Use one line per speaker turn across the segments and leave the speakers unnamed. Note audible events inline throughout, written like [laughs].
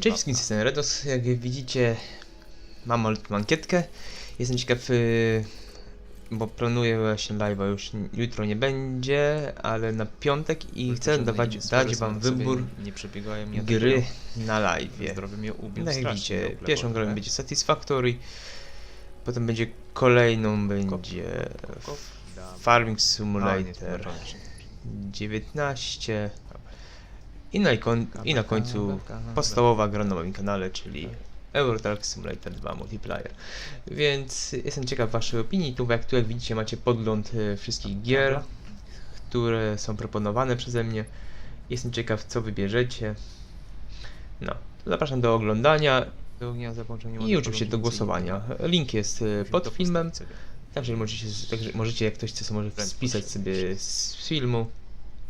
Cześć wszystkim, jestem Redos. Jak widzicie, mam malutką ankietkę. Jestem ciekaw, y, bo planuję właśnie live'a już jutro nie będzie, ale na piątek i chcę dawać, dać wam wybór
nie przebiegają
gry na live.
Zdrowie mnie ubił
Tak jak widzicie, pierwszą grą będzie Satisfactory, potem będzie kolejną będzie. Farming Simulator
włączony się.
19 i na, i na końcu podstawowa gra na moim kanale, czyli Euro Truck Simulator 2 Multiplayer. Więc jestem ciekaw waszej opinii. Tu jak tu jak widzicie macie podgląd e, wszystkich gier, które są proponowane przeze mnie. Jestem ciekaw co wybierzecie. No, zapraszam do oglądania i oczywiście do głosowania. Link jest e, pod filmem. Także możecie, także możecie jak ktoś chce może spisać
się
sobie z filmu.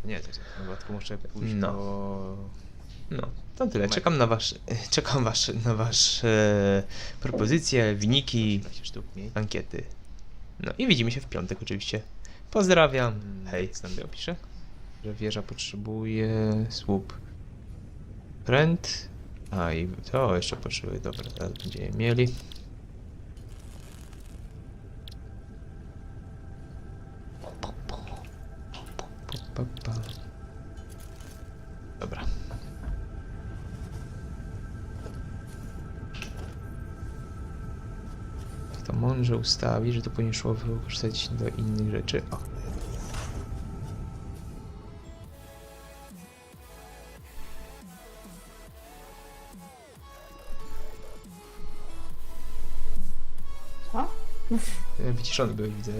Nie, to jest na dodatku muszę pójść
No.
do...
No, to tyle. Czekam na wasz, [laughs] czekam wasz, na wasze propozycje, wyniki,
15 sztuk mniej.
ankiety. No i widzimy się w piątek oczywiście. Pozdrawiam.
Mm,
Hej.
Co tam pisze?
Że wieża potrzebuje słup. Pręt. A i to jeszcze potrzebuje. Dobra, teraz będziemy mieli. Pa, pa, to mądrze ustawi, że to powinien szło wykorzystać do innych rzeczy. O.
Co?
E, Wyciszony był, widzę.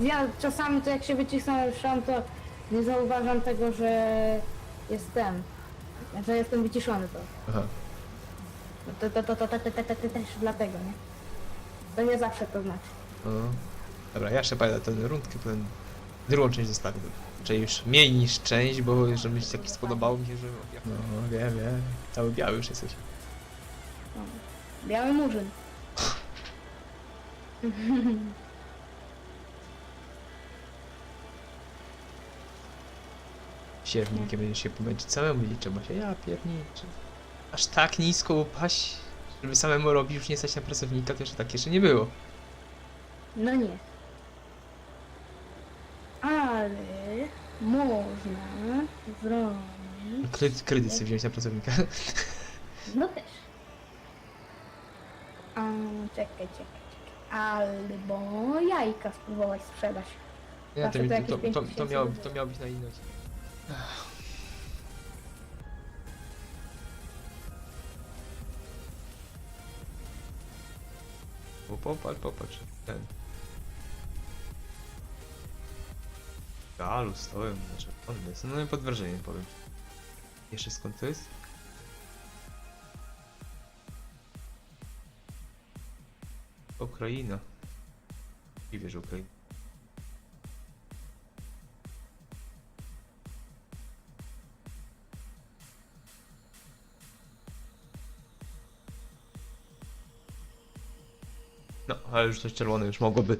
Ja czasami to jak się wycisnę szam, to nie zauważam tego, że jestem, że jestem wyciszony to.
Aha.
No To, to, to, to, to, to, to, to, to też dlatego, nie? To nie zawsze to znaczy.
No. Dobra, ja jeszcze pamiętam tę rundkę, potem drugą część zostawię. Czyli już mniej niż część, bo żeby się tak spodobało mi się, że... No, wiem, wiem. Cały biały już jesteś.
No. Biały murzyn. [laughs]
Sierwnikiem będziesz się pomęczyć samemu i trzeba się, ja pierniczę. Aż tak nisko upaść, żeby samemu robić, już nie stać na pracownika, to jeszcze tak jeszcze nie było.
No nie. Ale można zrobić...
Kredyt, kredyt sobie wziąć na pracownika. [laughs]
No też. A, czekaj, czekaj, czekaj. Albo jajka spróbować sprzedać.
Nie, to,
Zawsze
mi,
to
to,
jakieś
to,
pięć
to, to,
tysięcy
miało, to miało być na inny odcinek. Popatrz, popatrz. Ten. Galu, stołem, znaczy on jest. No i pod wrażeniem powiem. Jeszcze skąd to jest? Ukraina. I wiesz, Ukraina. No, ale już coś czerwone już mogłoby.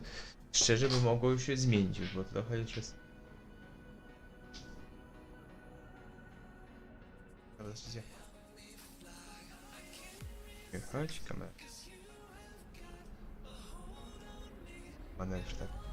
Szczerze by mogło już się zmienić, bo trochę już jest. Dobra. Jechać, kamera. Manewr, tak.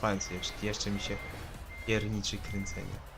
Fancy, jeszcze, jeszcze mi się pierniczy kręcenie.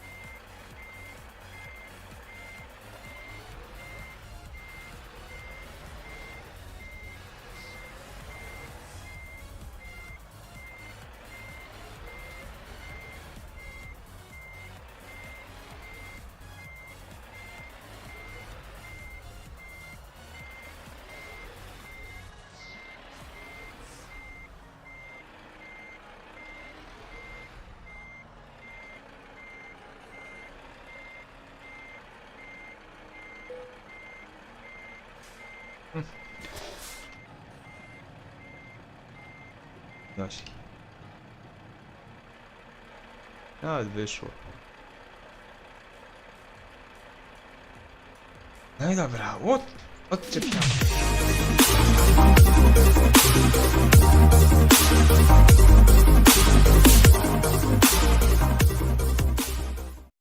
Noś. Nawet wyszło. No i dobra, od, odczepiam. Thank